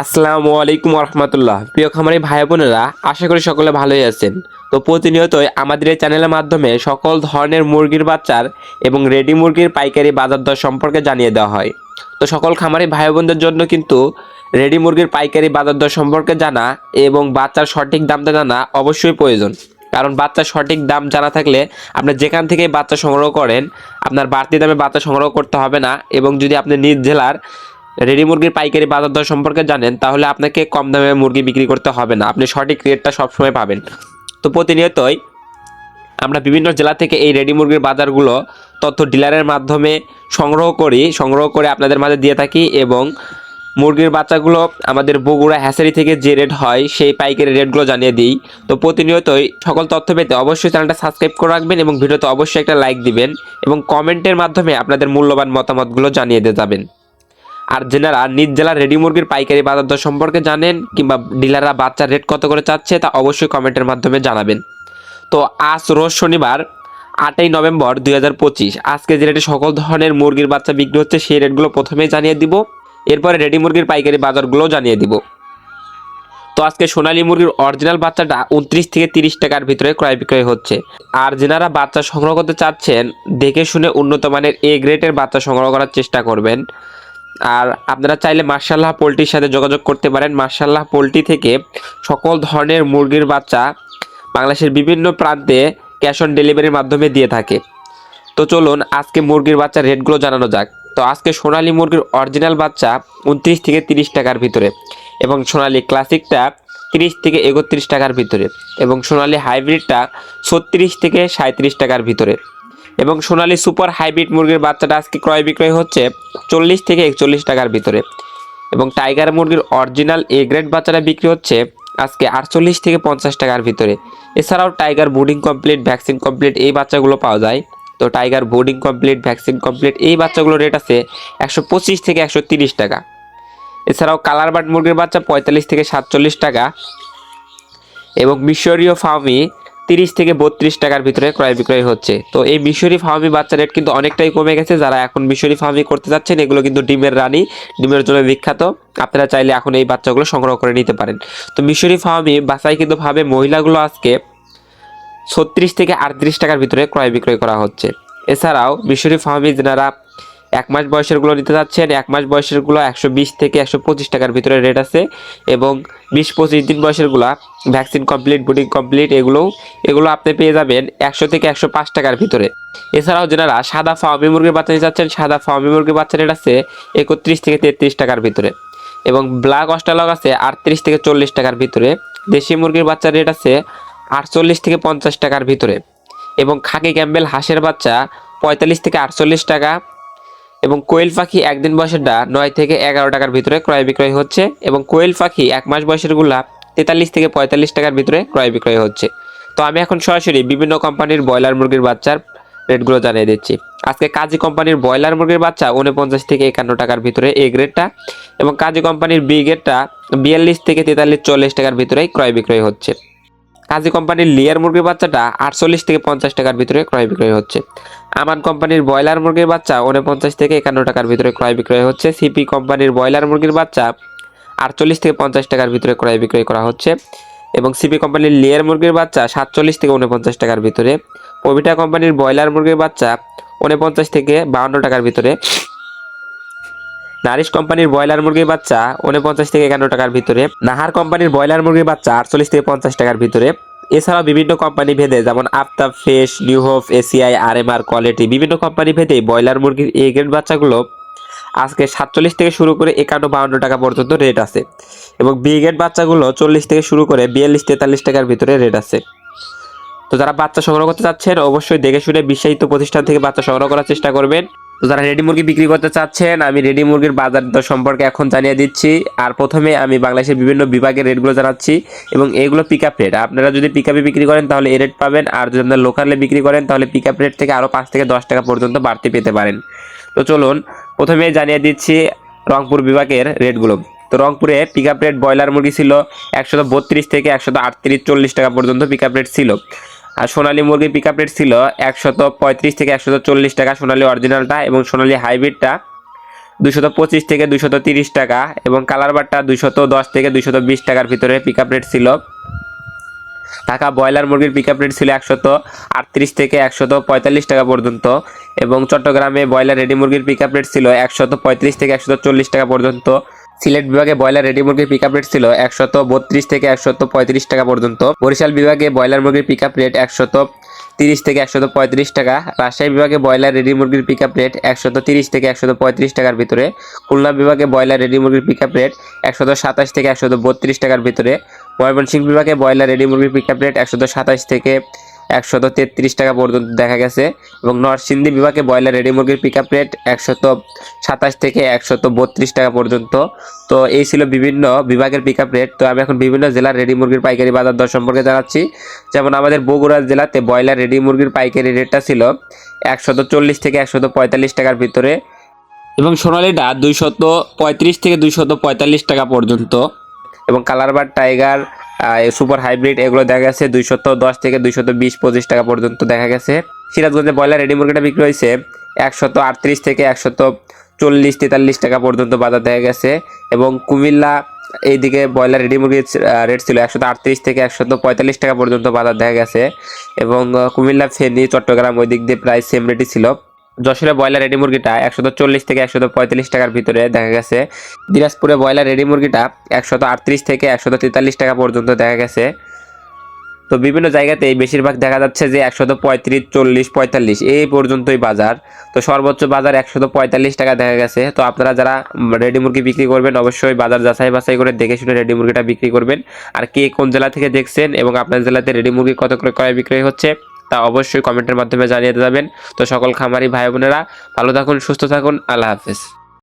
আসসালামু আলাইকুম রহমতুল্লাহ প্রিয় খামারি ভাই বোনেরা, আশা করি সকলে ভালোই আছেন। তো প্রতিনিয়তই আমাদের এই চ্যানেলের মাধ্যমে সকল ধরনের মুরগির বাচ্চার এবং রেডি মুরগির পাইকারি বাজার দর সম্পর্কে জানিয়ে দেওয়া হয়। তো সকল খামারি ভাই বোনদের জন্য কিন্তু রেডি মুরগির পাইকারি বাজার দর সম্পর্কে জানা এবং বাচ্চার সঠিক দামটা জানা অবশ্যই প্রয়োজন। কারণ বাচ্চার সঠিক দাম জানা থাকলে আপনি যেখান থেকে বাচ্চা সংগ্রহ করেন, আপনার বাড়তি দামে বাচ্চা সংগ্রহ করতে হবে না এবং যদি আপনি নিজ জেলার রেডি মুরগির পাইকারি বাজার দর সম্পর্কে জানেন, তাহলে আপনাকে কম দামে মুরগি বিক্রি করতে হবে না। আপনি সঠিক রেটটা সবসময় পাবেন। তো প্রতিনিয়তই আমরা বিভিন্ন জেলা থেকে এই রেডি মুরগির বাজারগুলো তথ্য ডিলারের মাধ্যমে সংগ্রহ করি, সংগ্রহ করে আপনাদের মাঝে দিয়ে থাকি এবং মুরগির বাচ্চাগুলো আমাদের বগুড়া হ্যাসারি থেকে যে রেট হয়, সেই পাইকারি রেটগুলো জানিয়ে দিই। তো প্রতিনিয়তই সকল তথ্য পেতে অবশ্যই চ্যানেলটা সাবস্ক্রাইব করে রাখবেন এবং ভিডিওতে অবশ্যই একটা লাইক দিবেন এবং কমেন্টের মাধ্যমে আপনাদের মূল্যবান মতামতগুলো জানিয়ে দিয়ে যাবেন। আর যেনারা নিজ জেলার রেডি মুরগির পাইকারি বাজার দর সম্পর্কে জানেন কিংবা ডিলাররা বাচ্চার রেট কত করে চাচ্ছে তা অবশ্যই কমেন্টের মাধ্যমে জানাবেন। তো আজ রোজ শনিবার, আটই নভেম্বর দু হাজার পঁচিশ, আজকে যে রেটে সকল ধরনের মুরগির বাচ্চা বিক্রি হচ্ছে সেই রেটগুলো প্রথমেই জানিয়ে দিব, এরপরে রেডি মুরগির পাইকারি বাজারগুলো জানিয়ে দিব। তো আজকে সোনালী মুরগির অরিজিনাল বাচ্চাটা উনত্রিশ থেকে তিরিশ টাকার ভিতরে ক্রয় বিক্রয় হচ্ছে। আর যেনারা বাচ্চা সংগ্রহ করতে চাচ্ছেন, দেখে শুনে উন্নত মানের এ গ্রেডের বাচ্চা সংগ্রহ করার চেষ্টা করবেন। আর আপনারা চাইলে মার্শাল্লাহ পোলট্রির সাথে যোগাযোগ করতে পারেন। মার্শাল্লাহ পোলট্রি থেকে সকল ধরনের মুরগির বাচ্চা বাংলাদেশের বিভিন্ন প্রান্তে ক্যাশ অন ডেলিভারির মাধ্যমে দিয়ে থাকে। তো চলুন আজকে মুরগির বাচ্চার রেটগুলো জানানো যাক। তো আজকে সোনালী মুরগির অরিজিনাল বাচ্চা উনত্রিশ থেকে তিরিশ টাকার ভিতরে এবং সোনালী ক্লাসিকটা তিরিশ থেকে একত্রিশ টাকার ভিতরে এবং সোনালী হাইব্রিডটা ছত্রিশ থেকে সাঁত্রিশ টাকার ভিতরে। এবং সোনালি সুপার হাইব্রিড মুরগির বাচ্চাটা আজকে ক্রয় বিক্রয় হচ্ছে চল্লিশ থেকে একচল্লিশ টাকার ভিতরে। এবং টাইগার মুরগির অরিজিনাল এ গ্রেড বাচ্চাটা বিক্রি হচ্ছে আজকে আটচল্লিশ থেকে পঞ্চাশ টাকার ভিতরে। এছাড়াও tiger boarding complete, vaccine complete এই বাচ্চাগুলো পাওয়া যায়। তো tiger boarding complete, vaccine complete এই বাচ্চাগুলোর রেট আছে একশো পঁচিশ থেকে একশো তিরিশ টাকা। এছাড়াও কালার বাট মুরগির বাচ্চা পঁয়তাল্লিশ থেকে সাতচল্লিশ টাকা। এবং মিশরীয় ফার্মি তিরিশ থেকে বত্রিশ টাকার ভিতরে ক্রয় বিক্রয় হচ্ছে। তো এই মিশরি ফার্মি বাচ্চা রেট কিন্তু অনেকটাই কমে গেছে। যারা এখন মিশরি ফার্মি করতে যাচ্ছেন এগুলো কিন্তু ডিমের রানী, ডিমের জন্য বিখ্যাত। আপনারা চাইলে এখন এই বাচ্চাগুলো সংগ্রহ করে নিতে পারেন। তো মিশরি ফার্মি বাসাই কিন্তু ভাবে মহিলাগুলো আজকে ছত্রিশ থেকে আটত্রিশ টাকার ভিতরে ক্রয় বিক্রয় করা হচ্ছে। এছাড়াও মিশরি ফার্মি, যারা এক মাস বয়সেরগুলো নিতে যাচ্ছেন এক মাস বয়সেরগুলো একশো বিশ থেকে একশো পঁচিশ টাকার ভিতরে রেট আছে এবং বিশ পঁচিশ দিন বয়সেরগুলো ভ্যাকসিন কমপ্লিট বুটিং কমপ্লিট এগুলো এগুলো আপনি পেয়ে যাবেন একশো থেকে একশো পাঁচ টাকার ভিতরে। এছাড়াও যারা সাদা ফার্মি মুরগির বাচ্চা নিতে চাচ্ছেন, সাদা ফার্মি মুরগির বাচ্চা রেট আছে একত্রিশ থেকে তেত্রিশ টাকার ভিতরে এবং ব্ল্যাক অস্ট্রালগ আছে আটত্রিশ থেকে চল্লিশ টাকার ভিতরে, দেশি মুরগির বাচ্চার রেট আছে আটচল্লিশ থেকে পঞ্চাশ টাকার ভিতরে এবং খাকি ক্যাম্বেল হাঁসের বাচ্চা পঁয়তাল্লিশ থেকে আটচল্লিশ টাকা এবং কোয়েল পাখি একদিন বয়সেরটা নয় থেকে এগারো টাকার ভিতরে ক্রয় বিক্রয় হচ্ছে এবং কোয়েল পাখি এক মাস বয়সেরগুলা তেতাল্লিশ থেকে পঁয়তাল্লিশ টাকার ভিতরে ক্রয় বিক্রয় হচ্ছে। তো আমি এখন সরাসরি বিভিন্ন কোম্পানির ব্রয়লার মুরগির বাচ্চার রেটগুলো জানিয়ে দিচ্ছি। আজকে কাজী কোম্পানির ব্রয়লার মুরগির বাচ্চা উনপঞ্চাশ থেকে একান্ন টাকার ভিতরে এ গ্রেডটা এবং কাজী কোম্পানির বি গ্রেডটা বিয়াল্লিশ থেকে তেতাল্লিশ চল্লিশ টাকার ভিতরে ক্রয় বিক্রয় হচ্ছে। কাজী কোম্পানির লিয়ার মুরগির বাচ্চাটা আটচল্লিশ থেকে পঞ্চাশ টাকার ভিতরে ক্রয় বিক্রয় হচ্ছে। আমান কোম্পানির ব্রয়লার মুরগির বাচ্চা উনপঞ্চাশ থেকে একান্ন টাকার ভিতরে ক্রয় বিক্রয় হচ্ছে। সিপি কোম্পানির ব্রয়লার মুরগির বাচ্চা আটচল্লিশ থেকে পঞ্চাশ টাকার ভিতরে ক্রয় বিক্রয় করা হচ্ছে এবং সিপি কোম্পানির লেয়ার মুরগির বাচ্চা সাতচল্লিশ থেকে উনপঞ্চাশ টাকার ভিতরে। পবিটা কোম্পানির ব্রয়লার মুরগির বাচ্চা উনপঞ্চাশ থেকে বাউন্ন টাকার ভিতরে নারিশ কোম্পানির ব্রয়লার মুরগির বাচ্চা উনপঞ্চাশ থেকে একান্ন টাকার ভিতরে, নাহার কোম্পানির ব্রয়লার মুরগির বাচ্চা আটচল্লিশ থেকে পঞ্চাশ টাকার ভিতরে। এছাড়াও বিভিন্ন কোম্পানি ভেদে যেমন আফতাব ফেস নিউহোফ এসিআই আর এম আর কোয়ালিটি বিভিন্ন কোম্পানি ভেদে ব্রয়লার মুরগির এ গ্রেড বাচ্চাগুলো আজকে সাতচল্লিশ থেকে শুরু করে একান্ন, বাউন্ন টাকা পর্যন্ত রেট আছে। এবং বি গ্রেড বাচ্চাগুলো চল্লিশ থেকে শুরু করে বিয়াল্লিশ, তেতাল্লিশ টাকার ভিতরে রেট আছে। তো যারা বাচ্চা সংগ্রহ করতে চাচ্ছেন, অবশ্যই দেখে শুনে বিশ্বাসিত প্রতিষ্ঠান থেকে বাচ্চা সংগ্রহ করার চেষ্টা করবেন। তো যারা রেডি মুরগি বিক্রি করতে চাচ্ছেন, আমি রেডি মুরগির বাজার দর সম্পর্কে এখন জানিয়ে দিচ্ছি। আর প্রথমে আমি বাংলাদেশের বিভিন্ন বিভাগের রেটগুলো জানাচ্ছি এবং এগুলো পিক আপ রেট আপনারা যদি পিক আপে বিক্রি করেন, তাহলে এ রেট পাবেন। আর যদি আপনারা লোকালে বিক্রি করেন, তাহলে পিক আপ রেট থেকে আরও পাঁচ থেকে দশ টাকা পর্যন্ত বাড়তি পেতে পারেন। তো চলুন, প্রথমে জানিয়ে দিচ্ছি রংপুর বিভাগের রেটগুলো তো রংপুরে পিক আপ রেট ব্রয়লার মুরগি ছিল বত্রিশ থেকে একশত আটত্রিশ চল্লিশ টাকা পর্যন্ত পিক আপ রেট ছিল। আর সোনালী মুরগির পিক আপ রেট ছিল একশত পঁয়ত্রিশ থেকে একশত চল্লিশ টাকা সোনালী অরিজিনালটা এবং সোনালী হাইব্রিডটা দুশত পঁচিশ থেকে দুশত তিরিশ টাকা এবং কালার বারটা দুশত দশ থেকে দুশত বিশ টাকার ভিতরে পিক আপ রেট ছিল। ঢাকা ব্রয়লার মুরগির পিক আপ রেট ছিল একশত আটত্রিশ থেকে একশত পঁয়তাল্লিশ টাকা পর্যন্ত এবং চট্টগ্রামে ব্রয়লার রেডি মুরগির পিক আপ রেট ছিল একশত পঁয়ত্রিশ থেকে একশত চল্লিশ টাকা পর্যন্ত। সিলেট বিভাগে ব্রয়লার রেডি মুরগির পিক রেট ছিল একশত বত্রিশ থেকে একশত পঁয়ত্রিশ টাকা পর্যন্ত। বরিশাল বিভাগে ব্রয়লার মুরগির পিক রেট একশত তিরিশ থেকে একশত পঁয়ত্রিশ টাকা। রাজশাহী বিভাগে ব্রয়লার রেডি মুরগির পিক আপ রেট একশত তিরিশ থেকে একশত পঁয়ত্রিশ টাকার ভিতরে। খুলনা বিভাগে ব্রয়লার রেডি মুরগির পিক আপ রেট একশত সাতাশ থেকে একশত বত্রিশ টাকার ভিতরে। ময়মনসিংহ বিভাগে ব্রয়লার রেডি মুরগির পিক আপ রেট একশত সাতাশ থেকে একশত তেত্রিশ টাকা পর্যন্ত দেখা গেছে এবং নরসিংদী বিভাগে ব্রয়লার রেডি মুরগির পিক আপ রেট একশত সাতাশ থেকে একশত বত্রিশ টাকা পর্যন্ত। তো এই ছিল বিভিন্ন বিভাগের পিক আপ রেট তো আমি এখন বিভিন্ন জেলার রেডি মুরগির পাইকারি বাজার দর সম্পর্কে জানাচ্ছি। যেমন আমাদের বগুড়া জেলাতে ব্রয়লার রেডি মুরগির পাইকারি রেটটা ছিল একশত চল্লিশ থেকে একশত পঁয়তাল্লিশ টাকার ভিতরে এবং সোনালিটা দুইশত পঁয়ত্রিশ থেকে দুইশত পঁয়তাল্লিশ টাকা পর্যন্ত। এবং কালারবার টাইগার সুপার হাইব্রিড এগুলো দেখা গেছে দুইশত দশ থেকে দুইশত বিশ, পঁচিশ টাকা পর্যন্ত দেখা গেছে। সিরাজগঞ্জে ব্রয়লার রেডি মুরগিটা বিক্রি হয়েছে একশত আটত্রিশ থেকে একশত চল্লিশ, তেতাল্লিশ টাকা পর্যন্ত বাজার দেখা গেছে এবং কুমিল্লা এইদিকে ব্রয়লার রেডি মুরগির রেট ছিল একশত আটত্রিশ থেকে একশত পঁয়তাল্লিশ টাকা পর্যন্ত বাজার দেখা গেছে এবং কুমিল্লা, ফেনী, চট্টগ্রাম ওই দিক দিয়ে প্রায় সেম রেটই ছিল। যশোরে ব্রয়লার রেডি মুরগিটা একশত চল্লিশ থেকে একশত পঁয়তাল্লিশ টাকার ভিতরে দেখা গেছে। দিনাজপুরে ব্রয়লার রেডি মুরগিটা একশত আটত্রিশ থেকে একশত তেতাল্লিশ টাকা পর্যন্ত দেখা গেছে। তো বিভিন্ন জায়গাতেই বেশিরভাগ দেখা যাচ্ছে যে একশত পঁয়ত্রিশ, চল্লিশ, পঁয়তাল্লিশ এই পর্যন্তই বাজার। তো সর্বোচ্চ বাজার একশত পঁয়তাল্লিশ টাকা দেখা গেছে। তো আপনারা যারা রেডি মুরগি বিক্রি করবেন অবশ্যই বাজার যাচাই বাছাই করে দেখে শুনে রেডি মুরগিটা বিক্রি করবেন। আর কে কোন জেলা থেকে দেখছেন এবং আপনার জেলাতে রেডি মুরগি কত করে ক্রয় বিক্রয় হচ্ছে তা অবশ্যই কমেন্টের মাধ্যমে জানিয়ে যাবেন তো সকল খামারি ভাই বোনেরা, ভালো থাকুন, সুস্থ থাকুন, আল্লাহ হাফেজ।